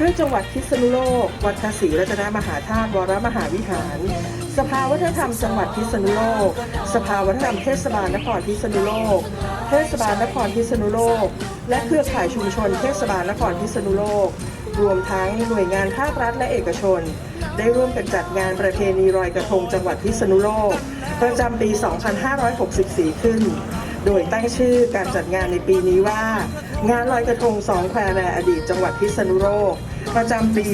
เรื่องจังหวัดพิษณุโลก วัดภาษีรัตนมหาธาตุวรมหาวิหาร สภาวัฒนธรรมจังหวัดพิษณุโลก สภาวัฒนธรรมเทศบาลนครพิษณุโลก เทศบาลนครพิษณุโลก และเครือข่ายชุมชนเทศบาลนครพิษณุโลก รวมทั้งหน่วยงานภาครัฐและเอกชน ได้ร่วมกันจัดงานประเพณีลอยกระทงจังหวัดพิษณุโลก ประจำปี 2564 ขึ้น โดยตั้งชื่อการจัดงานในปีนี้ว่า งานลอยกระทงสองแควแรอดีตจังหวัดพิษณุโลกประจำปี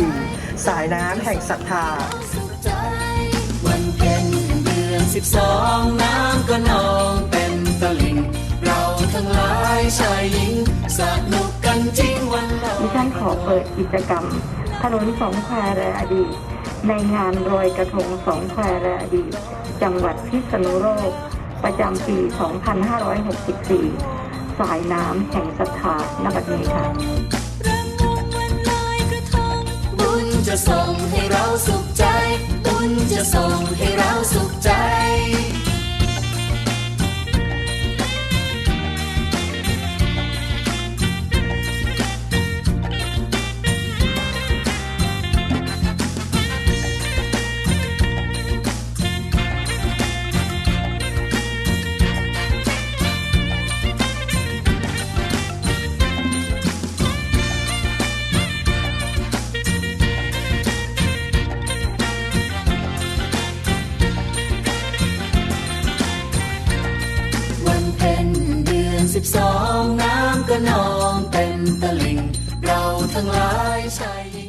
2564 สายน้ำแห่งศรัทธาวันเพ็ญเดือนสิบสองน้ำก็นองเต็มตลิ่งเราทั้งหลายชายหญิงสนุกกันจริงวันลอยดิฉันขอเปิดกิจกรรมถนนสองแควแรอดีตในงานรอยกระทงสองแควแรอดีตจังหวัดพิษณุโลก ประจำปี 2564 สายน้ำแห่งศรัทธาณบัดนี้ค่ะบุญจะส่งให้เราสุขใจ บุญจะส่งให้เราสุขใจ เป็นเดือนสิบสองน้ำก็นองเต็มตลิ่ง เราทั้งหลายชาย